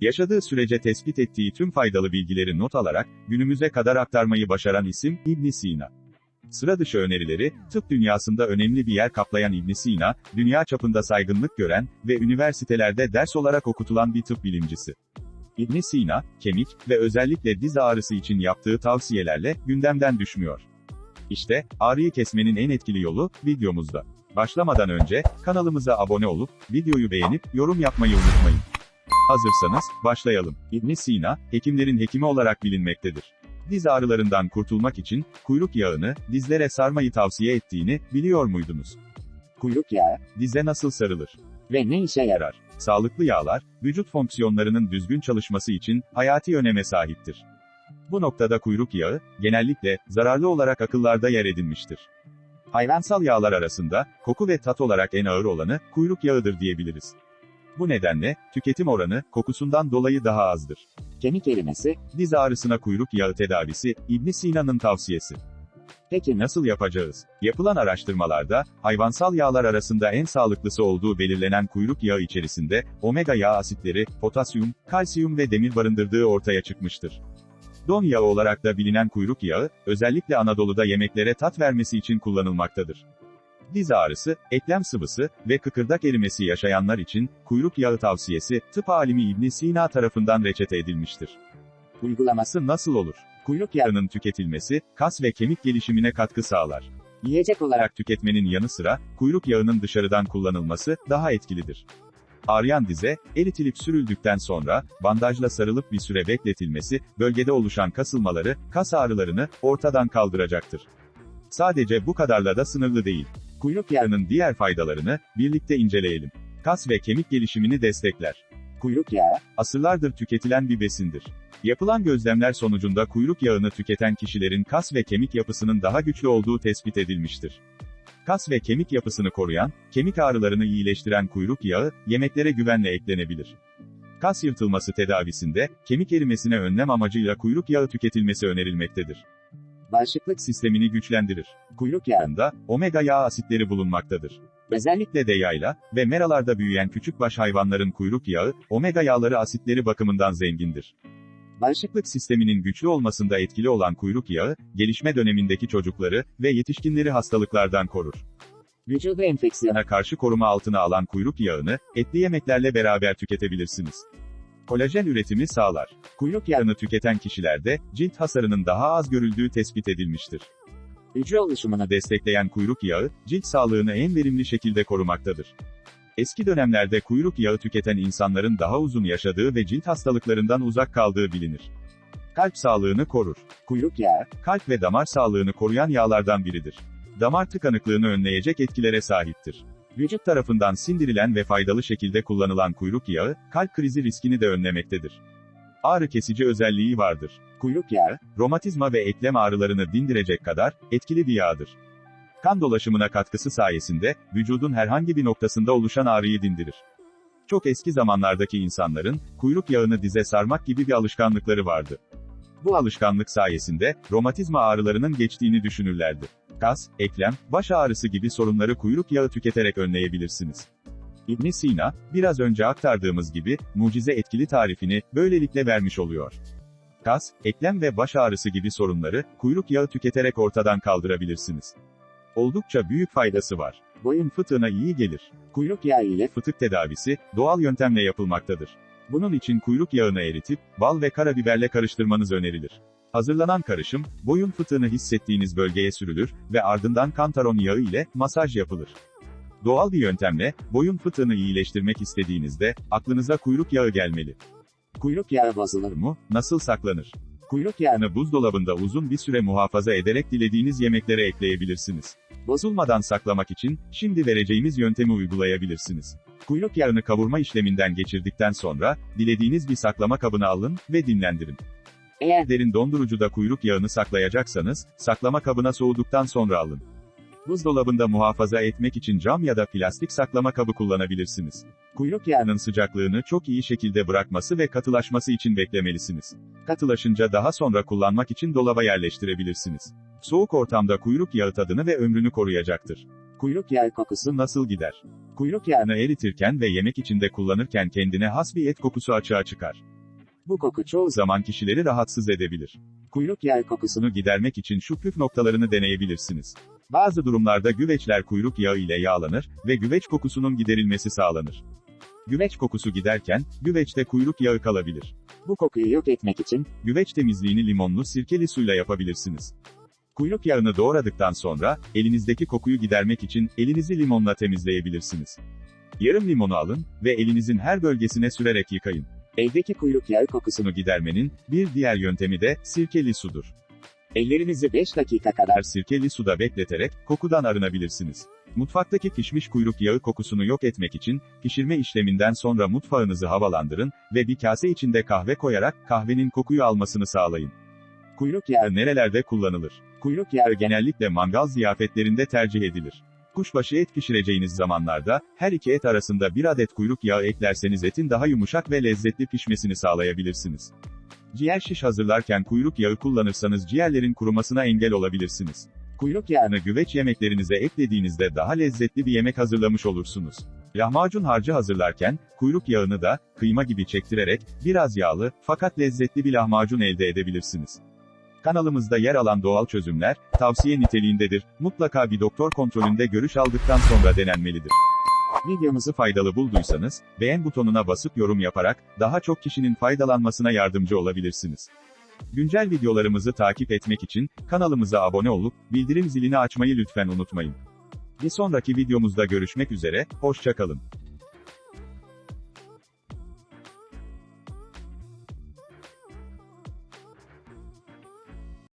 Yaşadığı sürece tespit ettiği tüm faydalı bilgileri not alarak, günümüze kadar aktarmayı başaran isim, ibn Sina. Sıra dışı önerileri, tıp dünyasında önemli bir yer kaplayan ibn Sina, dünya çapında saygınlık gören ve üniversitelerde ders olarak okutulan bir tıp bilimcisi. ibn Sina, kemik ve özellikle diz ağrısı için yaptığı tavsiyelerle gündemden düşmüyor. İşte, ağrıyı kesmenin en etkili yolu, videomuzda. Başlamadan önce, kanalımıza abone olup, videoyu beğenip, yorum yapmayı unutmayın. Hazırsanız, başlayalım. ibn Sina, hekimlerin hekimi olarak bilinmektedir. Diz ağrılarından kurtulmak için, kuyruk yağını, dizlere sarmayı tavsiye ettiğini, biliyor muydunuz? Kuyruk yağı Dize nasıl sarılır? ve ne işe yarar? Sağlıklı yağlar, vücut fonksiyonlarının düzgün çalışması için, hayati öneme sahiptir. Bu noktada kuyruk yağı, genellikle, zararlı olarak akıllarda yer edinmiştir. Hayvansal yağlar arasında, koku ve tat olarak en ağır olanı, kuyruk yağıdır diyebiliriz. Bu nedenle, tüketim oranı, kokusundan dolayı daha azdır. Kemik erimesi, Diz ağrısına kuyruk yağı tedavisi, ibn Sina'nın tavsiyesi. peki Nasıl yapacağız? Yapılan araştırmalarda, hayvansal yağlar arasında en sağlıklısı olduğu belirlenen kuyruk yağı içerisinde, omega yağ asitleri, potasyum, kalsiyum ve demir barındırdığı ortaya çıkmıştır. Don yağı olarak da bilinen kuyruk yağı, özellikle Anadolu'da yemeklere tat vermesi için kullanılmaktadır. Diz ağrısı, eklem sıvısı ve kıkırdak erimesi yaşayanlar için, kuyruk yağı tavsiyesi, tıp alimi ibn Sina tarafından reçete edilmiştir. uygulaması Nasıl olur? Kuyruk yağının tüketilmesi, kas ve kemik gelişimine katkı sağlar. yiyecek olarak tüketmenin yanı sıra, kuyruk yağının dışarıdan kullanılması, daha etkilidir. Ağrıyan dize, eritilip sürüldükten sonra, bandajla sarılıp bir süre bekletilmesi, bölgede oluşan kasılmaları, kas ağrılarını, ortadan kaldıracaktır. Sadece bu kadarla da sınırlı değil. Kuyruk yağı, Yağının diğer faydalarını, birlikte inceleyelim. Kas ve kemik gelişimini destekler. kuyruk yağı, Asırlardır tüketilen bir besindir. Yapılan gözlemler sonucunda kuyruk yağını tüketen kişilerin kas ve kemik yapısının daha güçlü olduğu tespit edilmiştir. Kas ve kemik yapısını koruyan, kemik ağrılarını iyileştiren kuyruk yağı, yemeklere güvenle eklenebilir. Kas yırtılması tedavisinde, kemik erimesine önlem amacıyla kuyruk yağı tüketilmesi önerilmektedir. Bağışıklık Sistemini güçlendirir. kuyruk yağı, Yağında, omega yağ asitleri bulunmaktadır. Özellikle de yayla ve meralarda büyüyen küçükbaş hayvanların kuyruk yağı, omega yağları asitleri bakımından zengindir. Bağışıklık sisteminin güçlü olmasında etkili olan kuyruk yağı, gelişme dönemindeki çocukları ve yetişkinleri hastalıklardan korur. vücudu enfeksiyona, karşı koruma altına alan kuyruk yağını, etli yemeklerle beraber tüketebilirsiniz. Kolajen üretimi sağlar. Kuyruk yağını tüketen kişilerde, cilt hasarının daha az görüldüğü tespit edilmiştir. hücre oluşumunu destekleyen kuyruk yağı, cilt sağlığını en verimli şekilde korumaktadır. Eski dönemlerde kuyruk yağı tüketen insanların daha uzun yaşadığı ve cilt hastalıklarından uzak kaldığı bilinir. Kalp sağlığını korur. kuyruk yağı, Kalp ve damar sağlığını koruyan yağlardan biridir. Damar tıkanıklığını önleyecek etkilere sahiptir. Vücut tarafından sindirilen ve faydalı şekilde kullanılan kuyruk yağı, kalp krizi riskini de önlemektedir. Ağrı kesici özelliği vardır. kuyruk yağı, Romatizma ve eklem ağrılarını dindirecek kadar etkili bir yağdır. Kan dolaşımına katkısı sayesinde vücudun herhangi bir noktasında oluşan ağrıyı dindirir. Çok eski zamanlardaki insanların kuyruk yağını dize sarmak gibi bir alışkanlıkları vardı. Bu alışkanlık sayesinde romatizma ağrılarının geçtiğini düşünürlerdi. Kas, eklem, baş ağrısı gibi sorunları kuyruk yağı tüketerek önleyebilirsiniz. ibn Sina, biraz önce aktardığımız gibi, mucize etkili tarifini, böylelikle vermiş oluyor. Kas, eklem ve baş ağrısı gibi sorunları, kuyruk yağı tüketerek ortadan kaldırabilirsiniz. Oldukça büyük faydası var. Boyun fıtığına iyi gelir. kuyruk yağı ile Fıtık tedavisi, doğal yöntemle yapılmaktadır. Bunun için kuyruk yağını eritip, bal ve karabiberle karıştırmanız önerilir. Hazırlanan karışım, boyun fıtığını hissettiğiniz bölgeye sürülür ve ardından kantaron yağı ile masaj yapılır. Doğal bir yöntemle, boyun fıtığını iyileştirmek istediğinizde, aklınıza kuyruk yağı gelmeli. kuyruk yağı mu? Mu, nasıl saklanır? Kuyruk Yağını buzdolabında uzun bir süre muhafaza ederek dilediğiniz yemeklere ekleyebilirsiniz. Bozulmadan saklamak için, şimdi vereceğimiz yöntemi uygulayabilirsiniz. Kuyruk yağını kavurma işleminden geçirdikten sonra, dilediğiniz bir saklama kabına alın ve dinlendirin. Eğer Derin dondurucuda kuyruk yağını saklayacaksanız, saklama kabına soğuduktan sonra alın. Buzdolabında muhafaza etmek için cam ya da plastik saklama kabı kullanabilirsiniz. kuyruk yağının sıcaklığını çok iyi şekilde bırakması ve katılaşması için beklemelisiniz. Katılaşınca daha sonra kullanmak için dolaba yerleştirebilirsiniz. Soğuk ortamda kuyruk yağı tadını ve ömrünü koruyacaktır. Kuyruk yağı kokusu. Su nasıl gider? Kuyruk yağı. Yağını eritirken ve yemek içinde kullanırken kendine has bir et kokusu açığa çıkar. Bu koku çoğu zaman kişileri rahatsız edebilir. kuyruk yağı kokusunu gidermek için şu püf noktalarını deneyebilirsiniz. Bazı durumlarda güveçler kuyruk yağı ile yağlanır ve güveç kokusunun giderilmesi sağlanır. Güveç kokusu giderken, güveçte kuyruk yağı kalabilir. bu kokuyu yok etmek için Güveç temizliğini limonlu sirkeli suyla yapabilirsiniz. Kuyruk yağını doğradıktan sonra, elinizdeki kokuyu gidermek için elinizi limonla temizleyebilirsiniz. Yarım limonu alın ve elinizin her bölgesine sürerek yıkayın. Evdeki kuyruk yağı kokusunu gidermenin bir diğer yöntemi de sirkeli sudur. ellerinizi 5 dakika kadar sirkeli suda bekleterek kokudan arınabilirsiniz. Mutfaktaki pişmiş kuyruk yağı kokusunu yok etmek için pişirme işleminden sonra mutfağınızı havalandırın ve bir kase içinde kahve koyarak kahvenin kokuyu almasını sağlayın. kuyruk yağı nerelerde kullanılır? kuyruk yağı genel Genellikle mangal ziyafetlerinde tercih edilir. Kuşbaşı et pişireceğiniz zamanlarda her iki et arasında bir adet kuyruk yağı eklerseniz etin daha yumuşak ve lezzetli pişmesini sağlayabilirsiniz. Ciğer şiş hazırlarken kuyruk yağı kullanırsanız ciğerlerin kurumasına engel olabilirsiniz. kuyruk yağını güveç yemeklerinize eklediğinizde daha lezzetli bir yemek hazırlamış olursunuz. Lahmacun harcı hazırlarken, kuyruk yağını da, kıyma gibi çektirerek, biraz yağlı, fakat lezzetli bir lahmacun elde edebilirsiniz. Kanalımızda yer alan doğal çözümler, tavsiye niteliğindedir. Mutlaka bir doktor kontrolünde görüş aldıktan sonra denenmelidir. videomuzu Faydalı bulduysanız, beğen butonuna basıp yorum yaparak, daha çok kişinin faydalanmasına yardımcı olabilirsiniz. Güncel videolarımızı takip etmek için, kanalımıza abone olup, bildirim zilini açmayı lütfen unutmayın. Bir sonraki videomuzda görüşmek üzere, hoşçakalın.